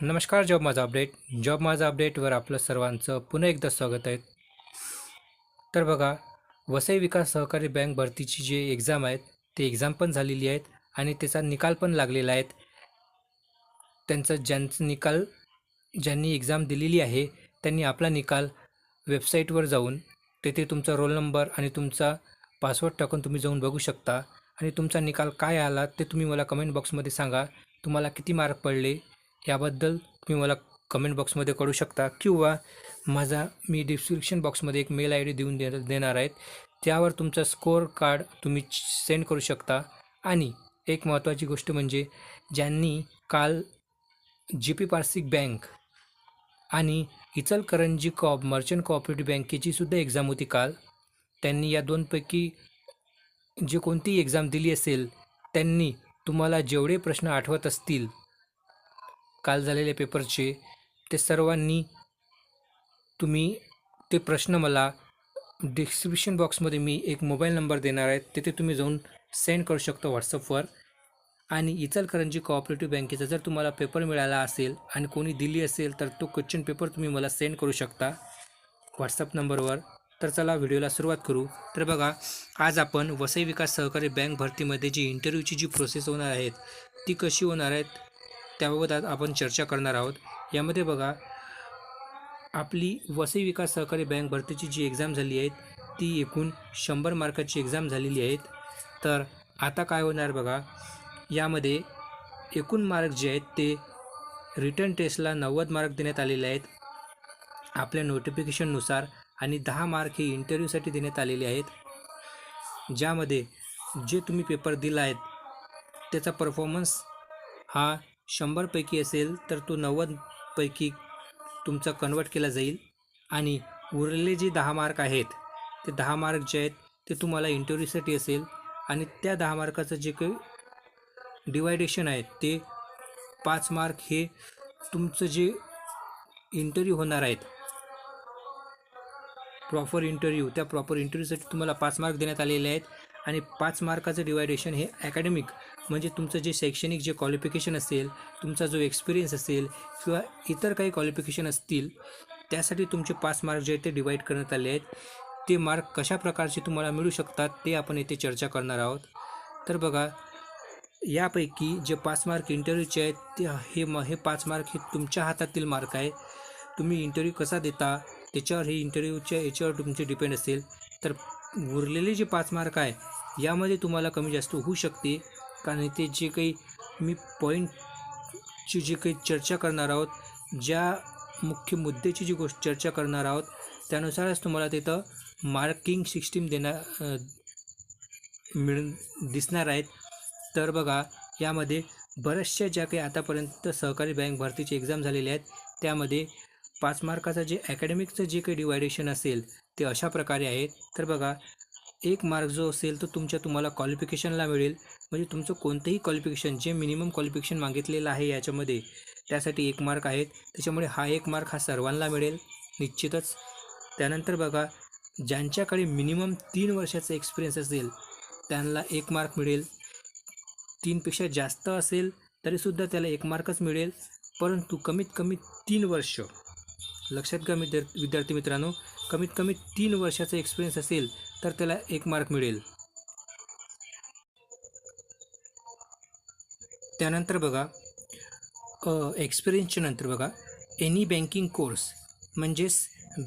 नमस्कार जॉब माझा update. Job माझा अपडेटवर आपलं सर्वांचं पुन्हा एकदा स्वागत आहे. तर बघा वसई विकास सहकारी बँक भरतीची जे एक्झाम आहेत ते एक्झाम पण झालेली आहेत आणि त्याचा निकाल पण लागलेला आहेत. त्यांचं ज्यांचं निकाल ज्यांनी एक्झाम दिलेली आहे त्यांनी आपला निकाल वेबसाईटवर जाऊन तेथे तुमचा रोल नंबर आणि तुमचा पासवर्ड टाकून तुम्ही जाऊन बघू शकता. आणि तुमचा निकाल काय आला ते तुम्ही मला कमेंट बॉक्समध्ये सांगा. तुम्हाला किती मार्क पडले याबद्दल तुम्ही मला कमेंट बॉक्समध्ये कळू शकता किंवा माझा मी डिस्क्रिप्शन बॉक्समध्ये एक मेल आय डी देऊन दे देणार आहेत. त्यावर तुमचा स्कोअर कार्ड तुम्ही सेंड करू शकता. आणि एक महत्त्वाची गोष्ट म्हणजे ज्यांनी काल जी पी पार्सिक बँक आणि इचलकरंजी कॉप मर्चंट कॉपरेटिव्ह बँकेची सुद्धा एक्झाम होती काल. त्यांनी या दोनपैकी जे कोणतीही एक्झाम दिली असेल त्यांनी तुम्हाला जेवढे प्रश्न आठवत असतील काल झालेल्या पेपरचे ते सर्वांनी तुम्ही ते प्रश्न मला डिस्क्रिप्शन बॉक्समध्ये मी एक मोबाईल नंबर देणार आहे तिथे तुम्ही जाऊन सेंड करू शकता व्हॉट्सअपवर. आणि इचलकरंजी कोऑपरेटिव्ह बँकेचा जर तुम्हाला पेपर मिळाला असेल आणि कोणी दिली असेल तर तो क्वेश्चन पेपर तुम्ही मला सेंड करू शकता व्हॉट्सअप नंबरवर. तर चला व्हिडिओला सुरुवात करू. तर बघा आज आपण वसई विकास सहकारी बँक भरतीमध्ये जी इंटरव्ह्यूची जी प्रोसेस होणार आहेत ती कशी होणार आहेत? त्याबाबत आज आपण चर्चा करणार आहोत. यामध्ये बघा आपली वसई विकास सहकारी बँक भरतीची जी एक्झाम झाली आहे ती एकूण शंभर मार्काची एक्झाम झालेली आहेत. तर आता काय होणार बघा यामध्ये एकूण मार्क जे आहेत ते रिटर्न टेस्टला नव्वद मार्क देण्यात आलेले आहेत. आपल्या नोटिफिकेशननुसार आणि दहा मार्क हे इंटरव्ह्यूसाठी देण्यात आलेले आहेत. ज्यामध्ये जे तुम्ही पेपर दिला आहेत त्याचा परफॉर्मन्स हा शंभरपैकी असेल तर तो नव्वदपैकी तुमचा कन्वर्ट केला जाईल. आणि उरलेले जे दहा मार्क आहेत ते दहा मार्क जे आहेत ते तुम्हाला इंटरव्ह्यूसाठी असेल. आणि त्या दहा मार्काचं जे काही डिवायडेशन आहे ते पाच मार्क हे तुमचं जे इंटरव्ह्यू होणार आहेत प्रॉपर इंटरव्ह्यू त्या प्रॉपर इंटरव्ह्यूसाठी तुम्हाला पाच मार्क देण्यात आलेले आहेत. आणि पाच मार्काचं डिवायडेशन हे अकॅडमिक म्हणजे तुमचं जे शैक्षणिक जे क्वालिफिकेशन असेल तुमचा जो एक्सपिरियन्स असेल किंवा इतर काही क्वालिफिकेशन असतील त्यासाठी तुमचे पाच मार्क जे आहेत ते डिवाईड करण्यात आले आहेत. ते मार्क कशा प्रकारचे तुम्हाला मिळू शकतात ते आपण येथे चर्चा करणार आहोत. तर बघा यापैकी जे पाच मार्क इंटरव्ह्यूचे आहेत ते हे म हे पाच मार्क हे तुमच्या हातातील मार्क आहे. तुम्ही इंटरव्ह्यू कसा देता त्याच्यावर हे इंटरव्ह्यूच्या याच्यावर तुमचे डिपेंड असेल. तर उरलेले जे पाच मार्क आहे यामध्ये तुम्हाला कमी जास्त होऊ शकते. कारण इथे जे काही मी पॉईंटची जी काही चर्चा करणार आहोत ज्या मुख्य मुद्द्याची जी गोष्ट चर्चा करणार आहोत त्यानुसारच तुम्हाला तिथं मार्किंग सिस्टीम देणार मिळ दिसणार आहेत. तर बघा यामध्ये बऱ्याचशा ज्या काही आतापर्यंत सहकारी बँक भरतीची एक्झाम झालेल्या आहेत त्यामध्ये पाच मार्काचं जे अकॅडमिकचं जे काही डिवायडेशन असेल ते अशा प्रकारे आहेत. तर बघा एक मार्क जो असेल तो तुमच्या तुम्हाला क्वालिफिकेशनला मिळेल. म्हणजे तुमचं कोणतंही क्वालिफिकेशन जे मिनिमम क्वालिफिकेशन मागितलेलं आहे याच्यामध्ये त्यासाठी एक मार्क आहेत. त्याच्यामुळे हा एक मार्क हा सर्वांना मिळेल. निश्चितच. त्यानंतर बघा ज्यांच्याकडे मिनिमम तीन वर्षाचा एक्सपिरियन्स असेल त्यांना एक मार्क मिळेल. तीनपेक्षा जास्त असेल तरीसुद्धा त्याला एक मार्कच मिळेल. परंतु कमीत कमी तीन वर्ष लक्षात घ्या विद्यार्थी मित्रांनो कमीत कमी तीन वर्षाचा एक्सपिरियन्स असेल तर त्याला एक मार्क मिळेल. त्यानंतर बघा एक्सपिरियन्सच्या नंतर बघा एनी बँकिंग कोर्स म्हणजेच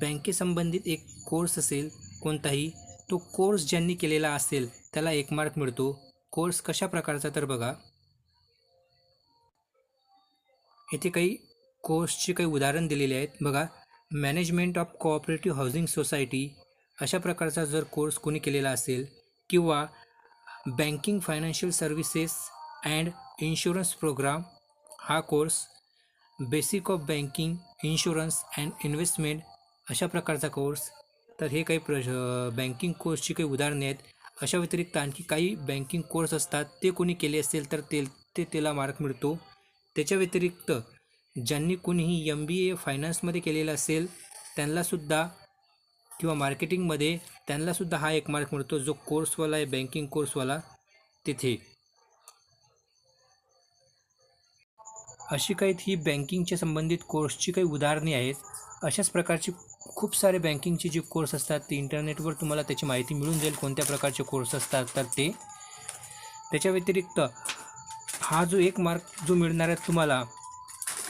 बँकेसंबंधित एक कोर्स असेल कोणताही तो कोर्स ज्यांनी केलेला असेल त्याला एक मार्क मिळतो. कोर्स कशा प्रकारचा तर बघा येथे काही कोर्सचे काही उदाहरण दिलेले आहेत. बघा management of cooperative housing society अशा प्रकारचा जर कोर्स कोणी केलेला असेल किंवा banking financial services and insurance program हा course basic of banking insurance and investment अशा प्रकारचा कोर्स. तर हे काही प्र बँकिंग कोर्सची काही उदाहरणे आहेत. अशा व्यतिरिक्त आणखी काही बँकिंग कोर्स असतात ते कोणी केले असेल तर ते ते त्याला मार्क मिळतो. त्याच्या व्यतिरिक्त ज्यांनी कोणीही एम बी ए फायनान्समध्ये केलेलं असेल त्यांनासुद्धा किंवा मार्केटिंगमध्ये त्यांनासुद्धा हा एक मार्क मिळतो जो कोर्सवाला आहे बँकिंग कोर्सवाला तिथे. अशी काही ही बँकिंगच्या संबंधित कोर्सची काही उदाहरणे आहेत. अशाच प्रकारची खूप सारे बँकिंगचे जे कोर्स असतात ते इंटरनेटवर तुम्हाला त्याची माहिती मिळून जाईल कोणत्या प्रकारचे कोर्स असतात तर ते. त्याच्या व्यतिरिक्त हा जो एक मार्क जो मिळणार आहे तुम्हाला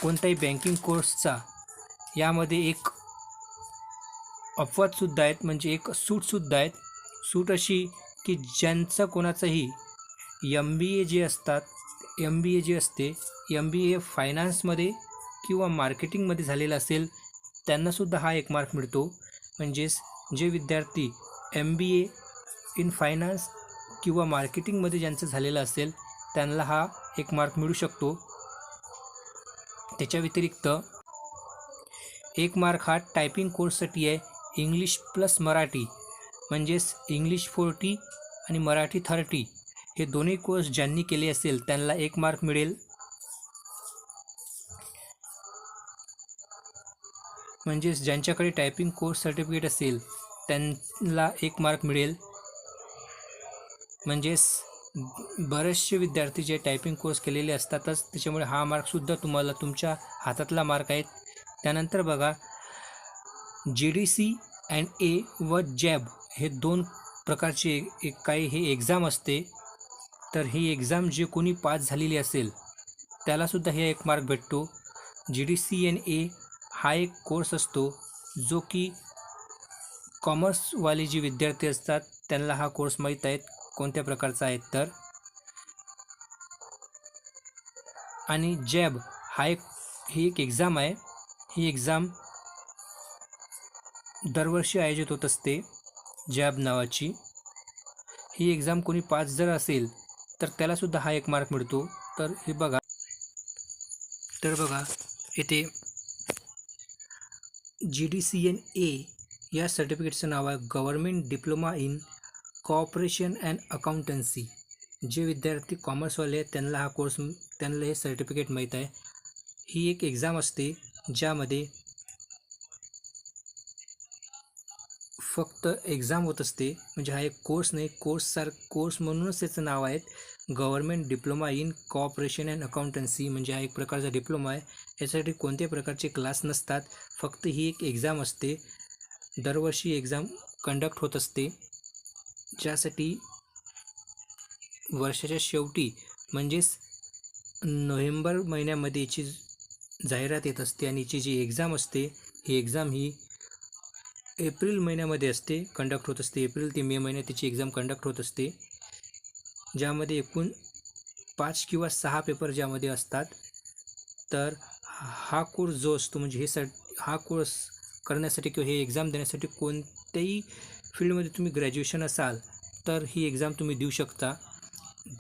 कोणत्याही बँकिंग कोर्सचा यामध्ये एक अपवादसुद्धा आहेत म्हणजे एक सूटसुद्धा आहेत. सूट अशी की ज्यांचं कोणाचंही एम बी ए जे असतात एम बी ए जे असते एम बी ए फायनान्समध्ये किंवा मार्केटिंगमध्ये झालेलं असेल त्यांनासुद्धा हा एक मार्क मिळतो. म्हणजेच जे विद्यार्थी M B A in finance किंवा मार्केटिंगमध्ये ज्यांचं झालेलं असेल त्यांना हा एक मार्क मिळू शकतो. त्याच्या व्यतिरिक्त एक मार्क हा टायपिंग कोर्ससाठी आहे इंग्लिश प्लस मराठी म्हणजेच इंग्लिश फोर्टी आणि मराठी थर्टी हे दोन्ही कोर्स ज्यांनी केले असेल त्यांना एक मार्क मिळेल. म्हणजेच ज्यांच्याकडे टायपिंग कोर्स सर्टिफिकेट असेल त्यांना एक मार्क मिळेल. म्हणजेच बरेचसे विद्यार्थी जे टायपिंग कोर्स केलेले असतातच त्याच्यामुळे हा मार्कसुद्धा तुम्हाला तुमच्या हातातला मार्क आहेत. त्यानंतर बघा जे डी सी अँड ए व जॅब हे दोन प्रकारचे एक काही हे एक्झाम असते. तर ही एक्झाम जे कोणी पास झालेली असेल त्यालासुद्धा हे एक मार्क भेटतो. G D C N A हा एक कोर्स असतो जो की कॉमर्सवाले जे विद्यार्थी असतात त्यांना हा कोर्स माहीत आहेत कोणत्या प्रकारचा आहे तर. आणि जॅब हा एक ही एक एक्झाम आहे. ही एक्झाम दरवर्षी आयोजित होत असते जॅब नावाची. ही एक्झाम कोणी पास जर असेल तर त्यालासुद्धा हा एक मार्क मिळतो. तर हे बघा. तर बघा येथे G D C N A या सर्टिफिकेटचं नाव आहे. Government diploma in cooperation and accountancy जे विद्यार्थी कॉमर्सवाले आहेत त्यांना हा कोर्स त्यांना हे सर्टिफिकेट माहीत आहे. ही एक एक्झाम असते ज्यामध्ये फक्त एक्झाम होत असते. म्हणजे हा एक कोर्स नाही कोर्ससार कोर्स म्हणूनच त्याचं नाव आहेत government diploma in cooperation and accountancy म्हणजे हा एक प्रकारचा डिप्लोमा आहे. यासाठी कोणत्याही प्रकारचे क्लास नसतात. फक्त ही एक एक्झाम असते. दरवर्षी एक्झाम कंडक्ट होत असते. ज्यासाठी वर्षाच्या शेवटी म्हणजेच नोव्हेंबर महिन्यामध्ये याची जाहिरात येत असते आणि याची जी एक्झाम असते ही एक्झाम ही एप्रिल महिन्यामध्ये असते कंडक्ट होत असते. एप्रिल ते मे महिन्यात तिची एक्झाम कंडक्ट होत असते. ज्यामध्ये एकूण पाच किंवा सहा पेपर ज्यामध्ये असतात तर हा कोर्स जो असतो म्हणजे हे सर्ट हा कोर्स करण्यासाठी किंवा हे एक्झाम देण्यासाठी कोणत्याही फील्डमध्ये तुम्ही ग्रॅज्युएशन असाल तर ही एक्झाम तुम्ही देऊ शकता.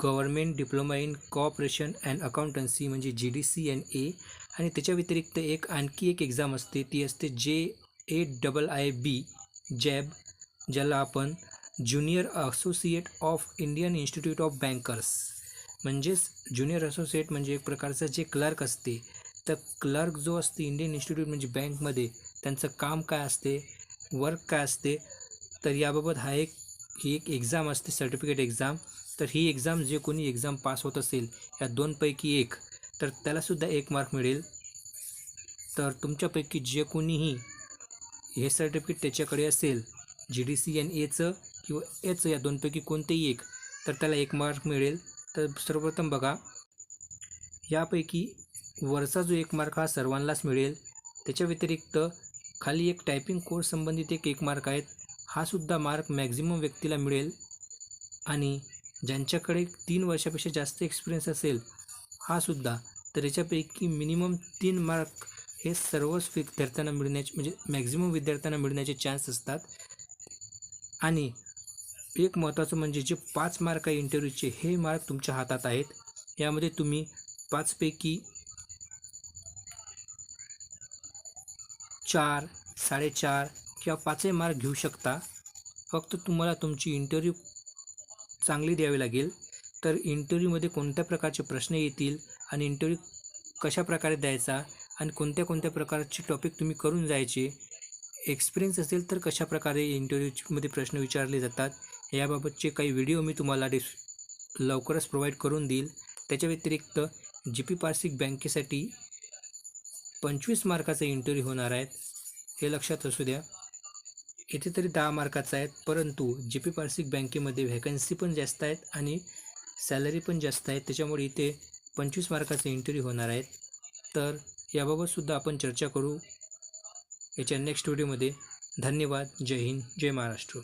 Government diploma in cooperation and accountancy म्हणजे G D C N A आणि त्याच्या व्यतिरिक्त एक आणखी एक एक्झाम असते. ती असते जे A double I B jab ज्याला आपण junior associate of Indian institute of bankers म्हणजेच ज्युनियर असोसिएट म्हणजे एक प्रकारचं जे क्लर्क असते तर क्लर्क जो असते इंडियन इन्स्टिट्यूट म्हणजे बँकमध्ये त्यांचं काम काय असते वर्क काय असते तर याबाबत हा एक ही एक एक्झाम असते सर्टिफिकेट एक्झाम. तर ही एक्झाम जे कोणी एक्झाम पास होत असेल या दोनपैकी एक तर त्यालासुद्धा एक मार्क मिळेल. तर तुमच्यापैकी जे कोणीही हे सर्टिफिकेट त्याच्याकडे असेल. जी डी सी एन एचं किंवा एचं या दोनपैकी कोणतेही एक तर त्याला एक मार्क मिळेल. तर सर्वप्रथम बघा यापैकी वरचा जो एक मार्क हा सर्वांनाच मिळेल. त्याच्या व्यतिरिक्त खाली एक टायपिंग कोर्स संबंधित एक एक मार्क आहेत. हा सुद्धा मार्क मॅक्झिमम व्यक्तीला मिळेल. आणि ज्यांच्याकडे तीन वर्षापेक्षा जास्त एक्सपिरियन्स असेल हा सुद्धा. तर याच्यापैकी मिनिमम तीन मार्क हे सर्वच विद्यार्थ्यांना मिळण्याचे म्हणजे मॅक्झिमम विद्यार्थ्यांना मिळण्याचे चान्स असतात. आणि एक महत्त्वाचं म्हणजे जे पाच मार्क आहे इंटरव्ह्यूचे हे मार्क तुमच्या हातात आहेत. यामध्ये तुम्ही पाचपैकी चार साडेचार किंवा पाचही मार्क घेऊ शकता. फक्त तुम्हाला तुमची इंटरव्ह्यू चांगली द्यावी लागेल. तर इंटरव्ह्यूमध्ये कोणत्या प्रकारचे प्रश्न येतील आणि इंटरव्ह्यू कशा प्रकारे द्यायचा आणि कोणत्या कोणत्या प्रकारचे टॉपिक तुम्ही करून जायचे एक्सपिरियन्स असेल तर कशा प्रकारे इंटरव्ह्यूमध्ये प्रश्न विचारले जातात याबाबतचे काही व्हिडिओ मी तुम्हाला डिस लवकरच प्रोव्हाइड करून देईल. त्याच्या व्यतिरिक्त जी पी पार्सिक बँकेसाठी पंचवीस मार्काचा इंटरव्ह्यू होणार आहेत हे लक्षात असू द्या. इथे तरी दहा मार्काचा आहेत परंतु जी पी पार्सिक बँकेमध्ये व्हॅकन्सी पण जास्त आहेत आणि सॅलरी पण जास्त आहेत. त्याच्यामुळे इथे पंचवीस मार्काचे इंटरव्ह्यू होणार आहेत. तर याबाबतसुद्धा आपण चर्चा करू. याच्या नेक्स्ट व्हिडिओमध्ये धन्यवाद. जय हिंद. जय महाराष्ट्र.